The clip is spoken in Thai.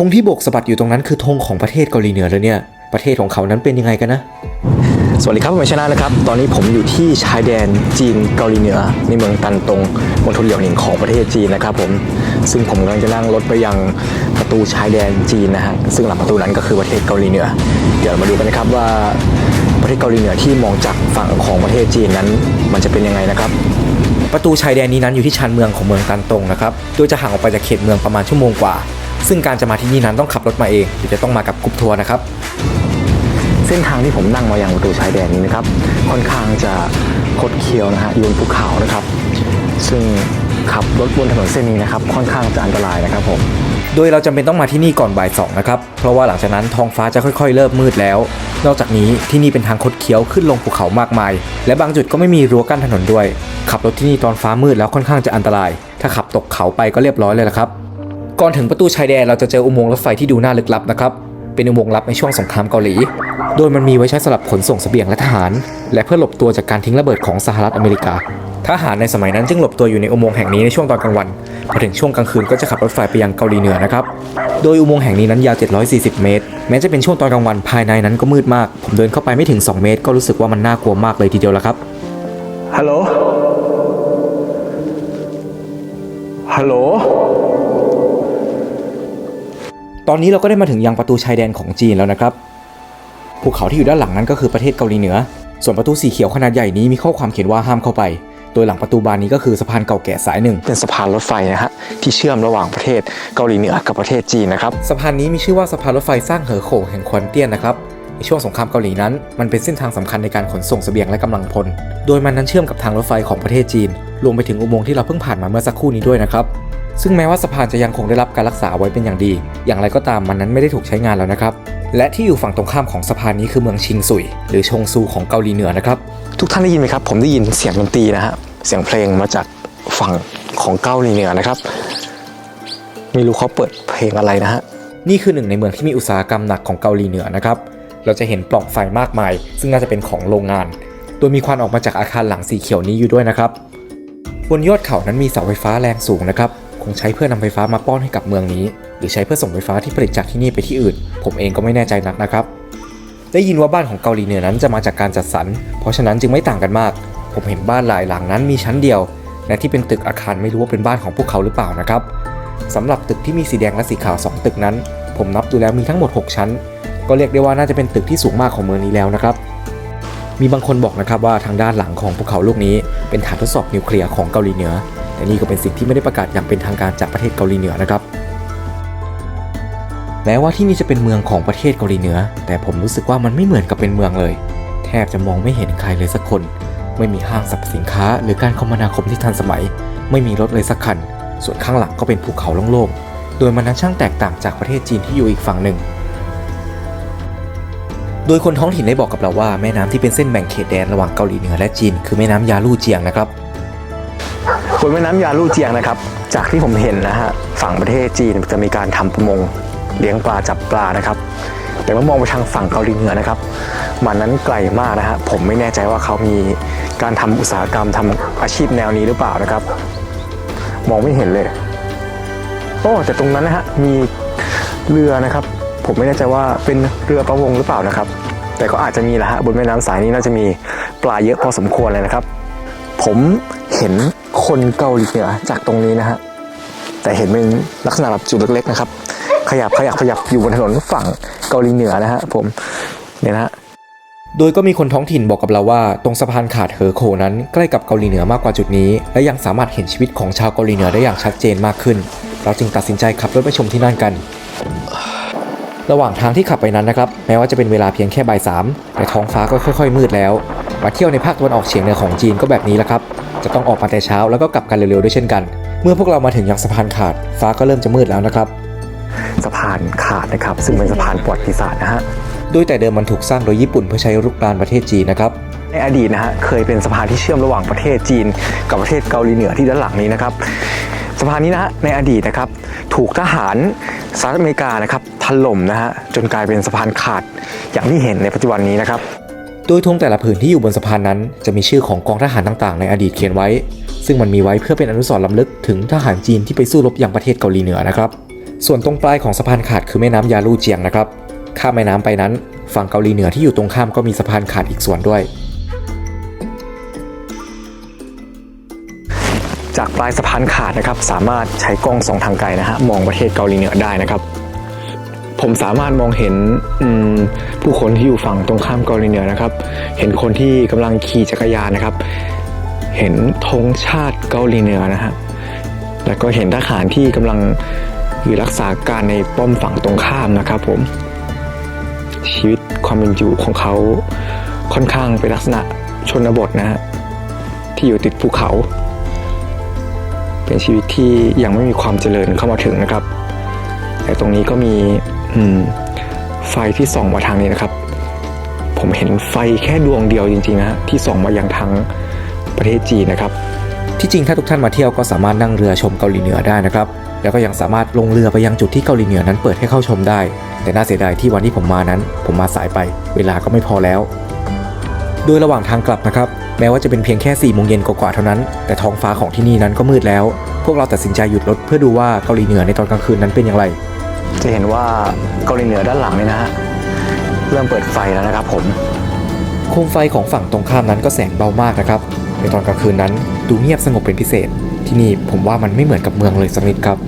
ธงที่โบกสะบัดอยู่ตรงนั้นคือธงของประเทศเกาหลีเหนือเลยเนี่ย ประเทศของเขานั้นเป็นยังไงกันนะ สวัสดีครับผมชนะนะครับ ตอนนี้ผมอยู่ที่ชายแดนจีนเกาหลีเหนือ ในเมืองตันตงมณฑลเหลียวหนิงของประเทศจีนนะครับผม ซึ่งผมกำลังจะนั่งรถไปยังประตูชายแดนจีนนะฮะ ซึ่งหลังประตูนั้นก็คือประเทศเกาหลีเหนือ เดี๋ยวเรามาดูกันนะครับว่าประเทศเกาหลีเหนือที่มองจากฝั่งของประเทศจีนนั้น มันจะเป็นยังไงนะครับประตูชายแดนนี้นั้นอยู่ที่ชานเมืองของเมืองตันตงนะครับ โดยจะห่างออกไปจากเขตเมืองประมาณชั่วโมงกว่า ซึ่งการจะมาที่นี่นั้นต้องขับรถมาเองหรือจะต้องมากับกรุ๊ปทัวร์นะครับเส้นทางที่ผมนั่งมายังประตูชายแดนนี้นะครับค่อนข้างจะคดเคี้ยวนะฮะอยู่บนภูเขานะครับ ซึ่งขับรถบนถนนเส้นนี้นะครับ ค่อนข้างจะอันตรายนะครับผมโดยเราจำเป็นต้องมาที่นี่ก่อนบ่ายสองนะครับ เพราะว่าหลังจากนั้นท้องฟ้าจะค่อยๆ เริ่มมืดแล้ว นอกจากนี้ที่นี่เป็นทางคดเคี้ยวขึ้นลงภูเขามากมาย และบางจุดก็ไม่มีรั้วกั้นถนนด้วย ขับรถที่นี่ตอนฟ้ามืดแล้วค่อนข้างจะอันตราย ถ้าขับตกเขาไปก็เรียบร้อยเลยละครับ ก่อนถึงประตูชายแดนเราจะเจออุโมงค์รถไฟที่ดูน่าลึกลับนะครับ เป็นอุโมงค์ลับในช่วงสงครามเกาหลี โดยมันมีไว้ใช้สำหรับขนส่งเสบียงและทหาร และเพื่อหลบตัวจากการทิ้งระเบิดของสหรัฐอเมริกา ทหารในสมัยนั้นจึงหลบตัวอยู่ในอุโมงค์แห่งนี้ในช่วงตอนกลางวัน พอถึงช่วงกลางคืนก็จะขับรถไฟไปยังเกาหลีเหนือนะครับ โดยอุโมงค์แห่งนี้นั้นยาว 740 เมตร แม้จะเป็นช่วงตอนกลางวันภายในนั้นก็มืดมาก ผมเดินเข้าไปไม่ถึง 2 เมตร ก็รู้สึกว่ามันน่ากลัวมากเลยทีเดียวละครับ ฮัลโหล ฮัลโหล ตอนนี้เราก็ได้มาถึงยังประตูชายแดนของจีนแล้วนะครับภูเขาที่อยู่ด้านหลังนั้นก็คือประเทศเกาหลีเหนือ ส่วนประตูสีเขียวขนาดใหญ่นี้มีข้อความเขียนว่าห้ามเข้าไป โดยหลังประตูบานนี้ก็คือสะพานเก่าแก่สายหนึ่ง เป็นสะพานรถไฟนะฮะที่เชื่อมระหว่างประเทศเกาหลีเหนือกับประเทศจีนนะครับ สะพานนี้มีชื่อว่าสะพานรถไฟสร้างเหอโขงแห่งควันเตี้ยนนะครับ ในช่วงสงครามเกาหลีนั้น มันเป็นเส้นทางสำคัญในการขนส่งเสบียงและกำลังพล โดยมันนั้นเชื่อมกับทางรถไฟของประเทศจีน รวมไปถึงอุโมงค์ที่เราเพิ่งผ่านมาเมื่อสักครู่นี้ด้วยนะครับ ซึ่งแม้ว่าสะพานจะยังคงได้รับการรักษาไว้เป็นอย่างดี อย่างไรก็ตามมันนั้นไม่ได้ถูกใช้งานแล้วนะครับ และที่อยู่ฝั่งตรงข้ามของสะพานนี้คือเมืองชิงซุย หรือชงซูของเกาหลีเหนือนะครับ ทุกท่านได้ยินไหมครับ ผมได้ยินเสียงดนตรีนะฮะ เสียงเพลงมาจากฝั่งของเกาหลีเหนือนะครับ ไม่รู้เขาเปิดเพลงอะไรนะฮะ นี่คือหนึ่งในเมืองที่มีอุตสาหกรรมหนักของเกาหลีเหนือนะครับ เราจะเห็นปล่องไฟมากมาย ซึ่งน่าจะเป็นของโรงงาน โดยมีควันออกมาจากอาคารหลังสีเขียวนี้อยู่ด้วยนะครับ บนยอดเขานั้นมีเสาไฟฟ้าแรงสูงนะครับ คงใช้เพื่อนำไฟฟ้ามาป้อนให้กับเมืองนี้ หรือใช้เพื่อส่งไฟฟ้าที่ผลิตจากที่นี่ไปที่อื่น ผมเองก็ไม่แน่ใจนักนะครับ ได้ยินว่าบ้านของเกาหลีเหนือนั้นจะมาจากการจัดสรร เพราะฉะนั้นจึงไม่ต่างกันมาก ผมเห็นบ้านหลายหลังนั้นมีชั้นเดียว และที่เป็นตึกอาคารไม่รู้ว่าเป็นบ้านของพวกเขาหรือเปล่านะครับสำหรับตึกที่มีสีแดงและสีขาว 2 ตึกนั้น ผมนับดูแล้วมีทั้งหมด 6 ชั้น ก็เรียกได้ว่าน่าจะเป็นตึกที่สูงมากของเมืองนี้แล้วนะครับมีบางคนบอกนะครับว่าทางด้านหลังของภูเขาลูกนี้เป็นฐานทดสอบนิวเคลียร์ของเกาหลีเหนือ แต่นี่ก็เป็นสิ่งที่ไม่ได้ประกาศอย่างเป็นทางการจากประเทศเกาหลีเหนือนะครับแม้ว่าที่นี่จะเป็นเมืองของประเทศเกาหลีเหนือ แต่ผมรู้สึกว่ามันไม่เหมือนกับเป็นเมืองเลย แทบจะมองไม่เห็นใครเลยสักคน ไม่มีห้างสรรพสินค้า หรือการคมนาคมที่ทันสมัย ไม่มีรถเลยสักคัน ส่วนข้างหลังก็เป็นภูเขาโล่งๆ โดยมันนั้นช่างแตกต่างจากประเทศจีนที่อยู่อีกฝั่งหนึ่ง โดยคนท้องถิ่นได้บอกกับเราว่าแม่น้ำที่เป็นเส้นแบ่งเขตแดนระหว่างเกาหลีเหนือและจีน คือแม่น้ำยาลู่เจียงนะครับ บนแม่น้ำยาลู่เจียงนะครับ จากที่ผมเห็นนะฮะฝั่งประเทศจีนจะมีการทำประมงเลี้ยงปลาจับปลานะครับ แต่เมื่อมองไปทางฝั่งเกาหลีเหนือนะครับ มันนั้นไกลมากนะฮะผมไม่แน่ใจว่าเขามีการทำอุตสาหกรรมทำอาชีพแนวนี้หรือเปล่านะครับ มองไม่เห็นเลยโอ้แต่ตรงนั้นนะฮะมีเรือนะครับ ผมไม่แน่ใจว่าเป็นเรือประมงหรือเปล่านะครับ แต่ก็อาจจะมีแหละฮะบนแม่น้ำสายนี้น่าจะมีปลาเยอะพอสมควรเลยนะครับ ผมเห็น คนเกาหลีเหนือจากตรงนี้นะฮะแต่เห็นเป็นลักษณะแบบจุดเล็กๆนะครับ ขยับขยับขยับอยู่บนถนนฝั่งเกาหลีเหนือนะฮะผมเนี่ยนะฮะโดยก็มีคนท้องถิ่นบอกกับเราว่า ตรงสะพานขาดเหอโขนั้นใกล้กับเกาหลีเหนือมากกว่าจุดนี้ และยังสามารถเห็นชีวิตของชาวเกาหลีเหนือได้อย่างชัดเจนมากขึ้น เราจึงตัดสินใจขับรถไปชมที่นั่นกัน ระหว่างทางที่ขับไปนั้นนะครับแม้ว่าจะเป็นเวลาเพียงแค่บ่ายสามแต่ท้องฟ้าก็ค่อย ๆ มืดแล้วมาเที่ยวในภาคตะวันออกเฉียงเหนือของจีนก็แบบนี้แหละครับ จะต้องออกมาแต่เช้าแล้วก็กลับกันเร็วๆด้วยเช่นกัน เมื่อพวกเรามาถึงยังสะพานขาด ฟ้าก็เริ่มจะมืดแล้วนะครับ สะพานขาดนะครับ ซึ่งเป็นสะพานประวัติศาสตร์นะฮะโดยแต่เดิมมันถูกสร้างโดยญี่ปุ่นเพื่อใช้รุกรานประเทศจีนนะครับในอดีตนะฮะเคยเป็นสะพานที่เชื่อมระหว่างประเทศจีน กับประเทศเกาหลีเหนือที่ด้านหลังนี้นะครับสะพานนี้นะฮะในอดีตนะครับถูกทหารสหรัฐอเมริกานะครับถล่มนะฮะจนกลายเป็นสะพานขาดอย่างที่เห็นในปัจจุบันนี้นะครับ โดยธงแต่ละผืนที่อยู่บนสะพานนั้น จะมีชื่อของกองทหารต่างๆ ในอดีตเขียนไว้ ซึ่งมันมีไว้เพื่อเป็นอนุสรณ์ล้ำลึกถึงทหารจีนที่ไปสู้รบอยังประเทศเกาหลีเหนือนะครับ ส่วนตรงปลายของสะพานขาดคือแม่น้ำยาลู่เจียงนะครับ ข้ามแม่น้ำไปนั้น ฝั่งเกาหลีเหนือที่อยู่ตรงข้ามก็มีสะพานขาดอีกส่วนด้วย จากปลายสะพานขาดนะครับสามารถใช้กล้องสองทางไกลนะฮะมองประเทศเกาหลีเหนือได้นะครับ ผมสามารถมองเห็นผู้คนที่อยู่ฝั่งตรงข้ามเกาหลีเหนือนะครับ เห็นคนที่กำลังขี่จักรยานนะครับ เห็นธงชาติเกาหลีเหนือนะฮะแล้วก็เห็นทหารที่กำลังอยู่รักษาการในป้อมฝั่งตรงข้ามนะครับผม ชีวิตความเป็นอยู่ของเขาค่อนข้างเป็นลักษณะชนบทนะฮะที่อยู่ติดภูเขา เป็นชีวิตที่ยังไม่มีความเจริญเข้ามาถึงนะครับ แต่ตรงนี้ก็มี ไฟที่ส่องมาทางนี้นะครับ ผมเห็นไฟแค่ดวงเดียวจริงๆนะที่ส่องมายังทางประเทศจีนนะครับที่จริงถ้าทุกท่านมาเที่ยวก็สามารถนั่งเรือชมเกาหลีเหนือได้นะครับ แล้วก็ยังสามารถลงเรือไปยังจุดที่เกาหลีเหนือนั้นเปิดให้เข้าชมได้ แต่น่าเสียดายที่วันที่ผมมานั้น ผมมาสายไป เวลาก็ไม่พอแล้ว โดยระหว่างทางกลับนะครับ แม้ว่าจะเป็นเพียงแค่4ี่โมงเย็นกว่าๆเท่านั้น แต่ท้องฟ้าของที่นี่นั้นก็มืดแล้ว พวกเราตัดสินใจหยุดรถเพื่อดูว่าเกาหลีเหนือในตอนกลางคืนนั้นเป็นอย่างไร จะเห็นว่าเกาหลีเหนือด้านหลังนี่นะฮะเริ่มเปิดไฟแล้วนะครับผม โคมไฟของฝั่งตรงข้ามนั้นก็แสงเบามากนะครับ ในตอนกลางคืนนั้นดูเงียบสงบเป็นพิเศษ ที่นี่ผมว่ามันไม่เหมือนกับเมืองเลยสักนิดครับ